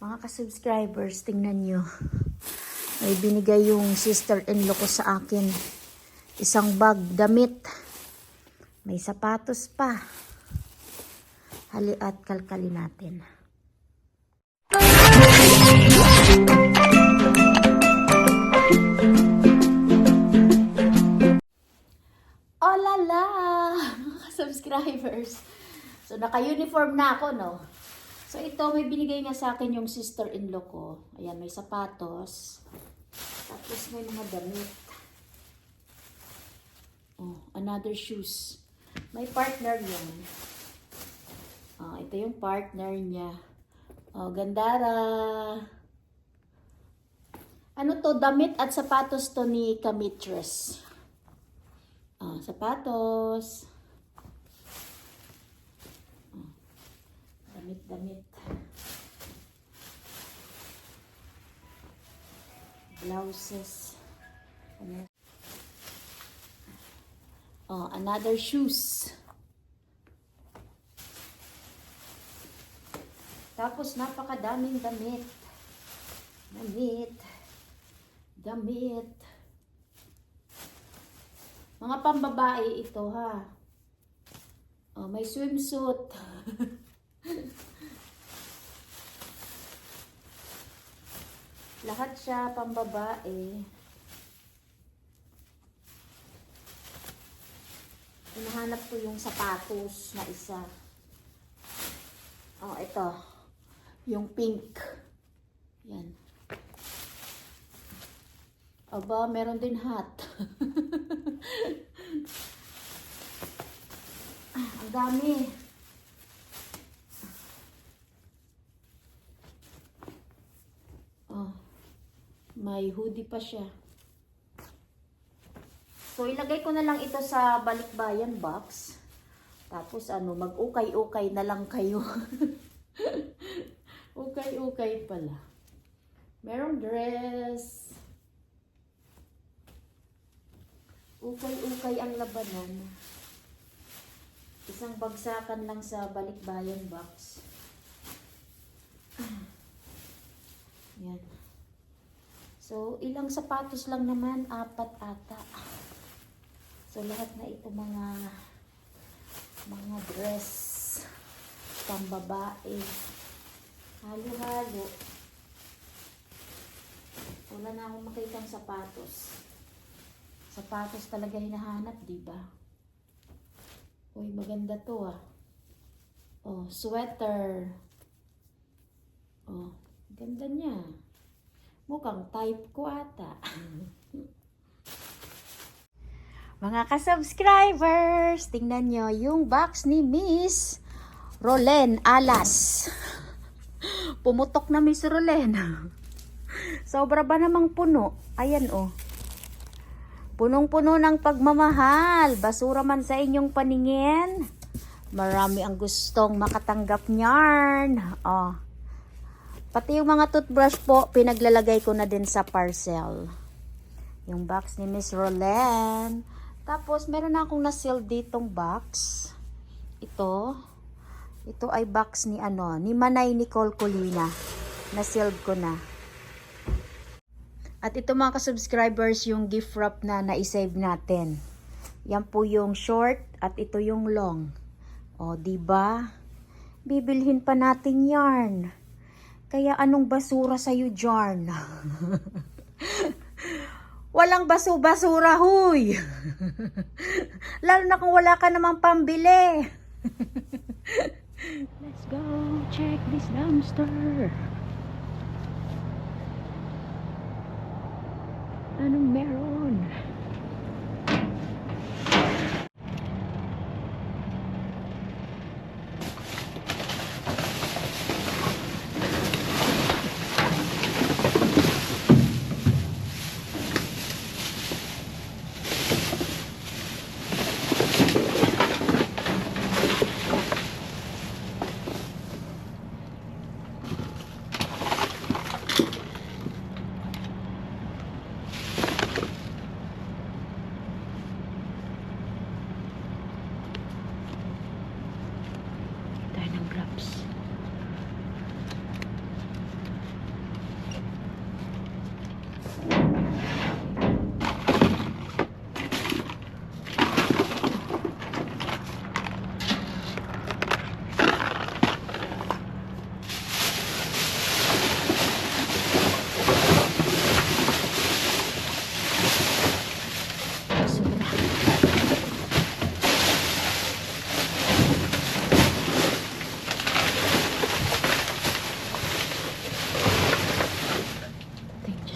Mga ka-subscribers, tingnan nyo. May binigay yung sister-in-law ko sa akin. Isang bag, damit. May sapatos pa. Hali at kalkali natin. Oh la la! Mga subscribers. So, naka-uniform na ako, no? So, ito, may binigay nga sa akin yung sister-in-law ko. Ayan, may sapatos. Tapos may mga damit. Oh, another shoes. May partner yun. Ah, ito yung partner niya. Oh, Gandara. Ano to? Damit at sapatos to ni Kamitres. Ah, sapatos. Ah, Damit, damit. Blouses. Ano? Oh, another shoes. Tapos napakadaming damit. Damit. Damit. Mga pambabae ito ha. Oh, may swimsuit. Lahat siya pambabae. Hinahanap ko yung sapatos na isa. Oh, ito. Yung pink. Yan. Aba, meron din hat. ah, ang dami. Oh, may hoodie pa siya. So, ilagay ko na lang ito sa balikbayan box. Tapos, ano, mag-ukay-ukay na lang kayo. ukay-ukay pala. Merong dress. Ukay-ukay ang labanan. Isang bagsakan lang sa balikbayan box. Yan. So, ilang sapatos lang naman? Apat ata. So, lahat na ito mga mga dress pambabae. Halo-halo. Wala na akong makitang sapatos. Sapatos talaga hinahanap, di ba? Uy, maganda to ah. Oh, sweater. Oh, ganda niya. Mukhang type ko ata. Mga ka-subscribers, tingnan nyo yung box ni Miss Rolen Alas. Pumutok na Miss Rolen. Sobra ba namang puno? Ayan oh. Punong-puno ng pagmamahal. Basura man sa inyong paningin. Marami ang gustong makatanggap niyan. Oh. Pati yung mga toothbrush po, pinaglalagay ko na din sa parcel. Yung box ni Miss Roland. Tapos, meron na akong na-seal ditong box. Ito. Ito ay box ni ano, ni Manay Nicole Colina. Na-sealed ko na. At ito mga ka-subscribers, yung gift wrap na na-save natin. Yan po yung short at ito yung long. O, ba? Bibilhin pa natin yarn. Kaya anong basura sa iyo, Jarn? Walang basu-basura, huy! Lalo na kung wala ka namang pambili. Let's go check this dumpster. Anong meron?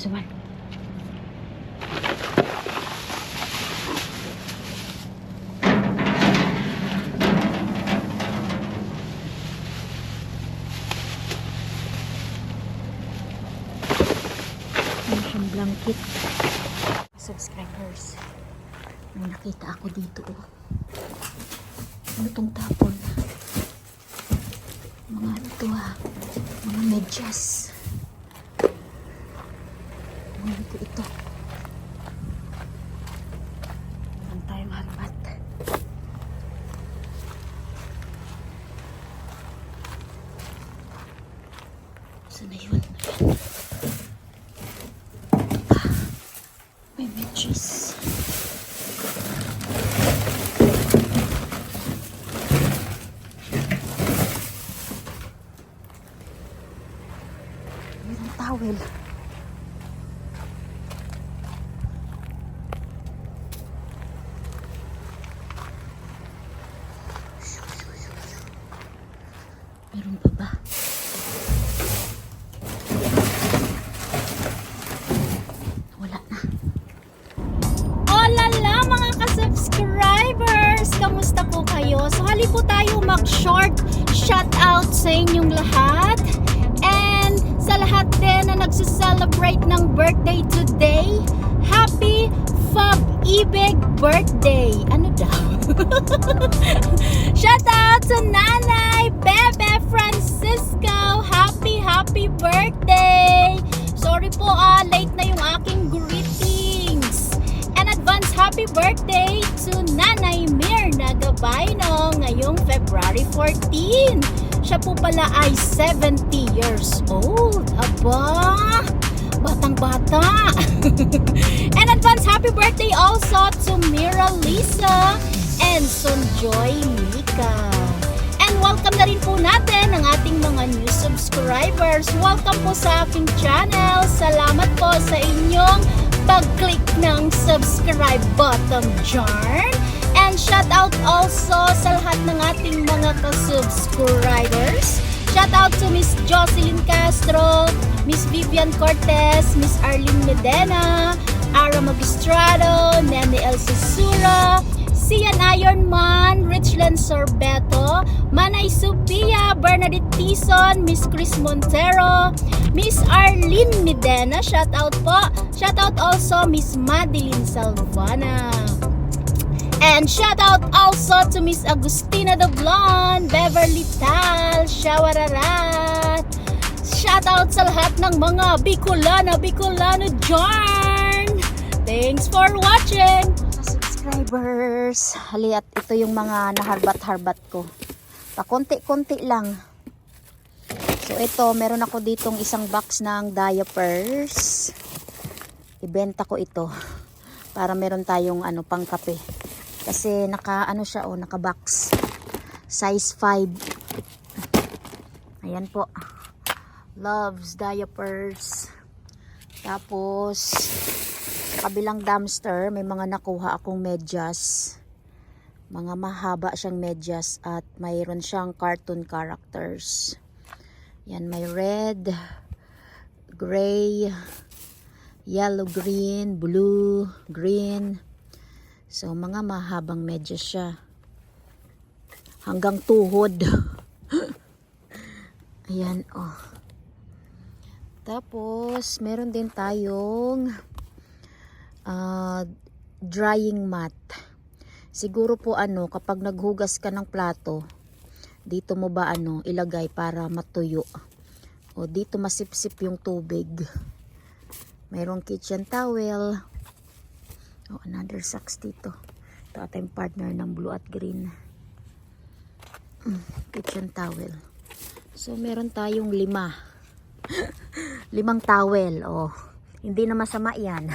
This one. Ano blanket. Subscribers. May nakita ako dito. Oh. Ano tong tapon? Mga ano to ha? Mga medyas. Ano ko ito? Meron tayong harbat. Saan na yun? Ayan. Ah, medyas. Mayroong towel. Meron pa ba? Hali po tayo mag-short shoutout sa inyong lahat. And sa lahat din na nagsa-celebrate ng birthday today, Happy Fab Ibig Birthday! Ano daw? Shoutout sa Nanay Bebe Francisco! Happy, happy birthday! Sorry po ah, late na yung aking greetings. Happy birthday to Nanay Mirna Gabayno ngayong February 14. Siya po pala ay 70 years old. Aba! Batang bata! and advance happy birthday also to Mira Lisa and Sonjoy Mika. And welcome na rin po natin ang ating mga new subscribers. Welcome po sa aking channel. Salamat po sa inyong pag-click ng subscribe button dyan. And shout out also sa lahat ng ating mga ka-subscribers. Shout out to Miss Jocelyn Castro, Miss Vivian Cortez, Miss Arlene Medena, Ara Magistrado, Nene El Susura, Sian Ironman, Richland Sorbeto, Manay Sophia, Bernadette Tison, Miss Chris Montero, Miss Arlene Medena, shout out po. Shout out also Miss Madeline Salvana. And shout out also to Miss Agustina the Blonde, Beverly Tal, Shawararat. Shout out sa lahat ng mga Bicolano, Bicolano dyan. Thanks for watching. Subscribers, hali at ito yung mga naharbat-harbat ko. Pakonti-konti lang. So ito, meron ako ditong isang box ng diapers. Ibenta ko ito para meron tayong ano pang kape. Kasi naka ano siya oh, naka box. Size 5. Ayan po. Loves diapers. Tapos sa kabilang dumpster may mga nakuha akong medyas. Mga mahaba siyang medyas at mayroon siyang cartoon characters. Yan may red, gray, yellow, green, blue, green. So, mga mahabang medyas siya. Hanggang tuhod. Ayan, oh. Tapos, meron din tayong ah, drying mat. Siguro po ano, kapag naghugas ka ng plato, dito mo ba ano, ilagay para matuyo. O dito masipsip yung tubig. Mayroong kitchen towel. Oh, another socks dito. Ito ata yung partner ng blue at green. Mm, kitchen towel. So, meron tayong lima. Limang towel. Oh, hindi na masama yan.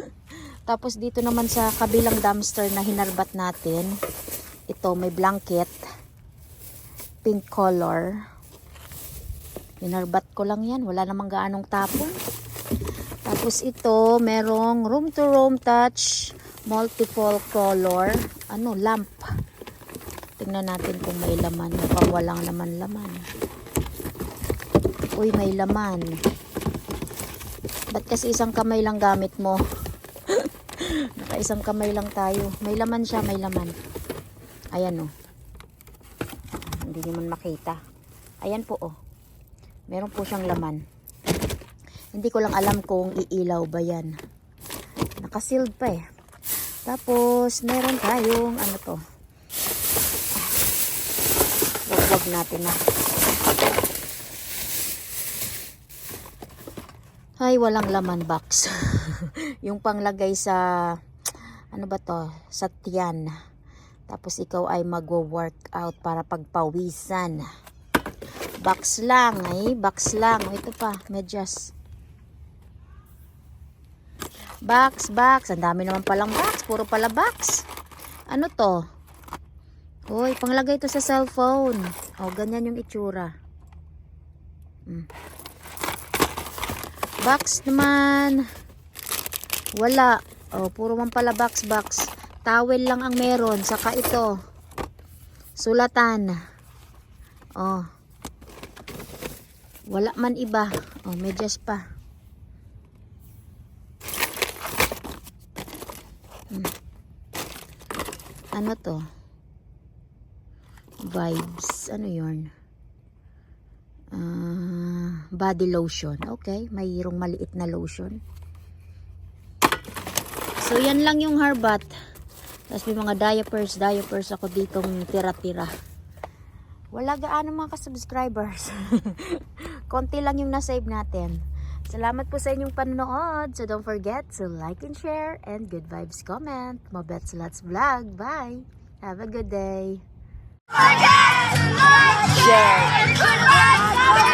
Tapos dito naman sa kabilang dumpster na hinarbat natin, ito may blanket, pink color. Hinarbat ko lang yan, wala namang gaanong tapon. Tapos ito, merong room to room touch, multiple color, ano, lamp. Tingnan natin kung may laman, mukhang walang naman laman. Uy, may laman. Ba't kasi isang kamay lang gamit mo? Naka isang kamay lang tayo. May laman siya, may laman. Ayan oh. Hindi naman makita. Ayan po oh. Meron po siyang laman. Hindi ko lang alam kung iilaw ba yan. Nakasealed pa eh. Tapos, meron tayong, ano to? Wag, natin na. Ay, walang laman box. yung panglagay sa, ano ba to? Sa tiyan. Tapos ikaw ay magwo-workout para pagpawisan. Box lang, ay. Box lang. Ito pa, medyas. Box, box. Ang dami naman palang box. Puro pala box. Ano to? Hoy, panglagay to sa cellphone. O, ganyan yung itsura. Mm. Box naman. Wala. O, puro man pala box, box. Towel lang ang meron. Saka ito. Sulatan. O. Wala man iba. O, medyas pa. Hmm. Ano to? Vibes. Ano yun? Ah, body lotion. Okay, mayroong maliit na lotion. So, yan lang yung harbat. Tapos may mga diapers, diapers ako ditong tira-tira. Wala gaano mga ka-subscribers. Konti lang yung nasave natin. Salamat po sa inyong panonood. So don't forget to like and share and good vibes comment. Mabets Lots Vlog. Bye! Have a good day. Share.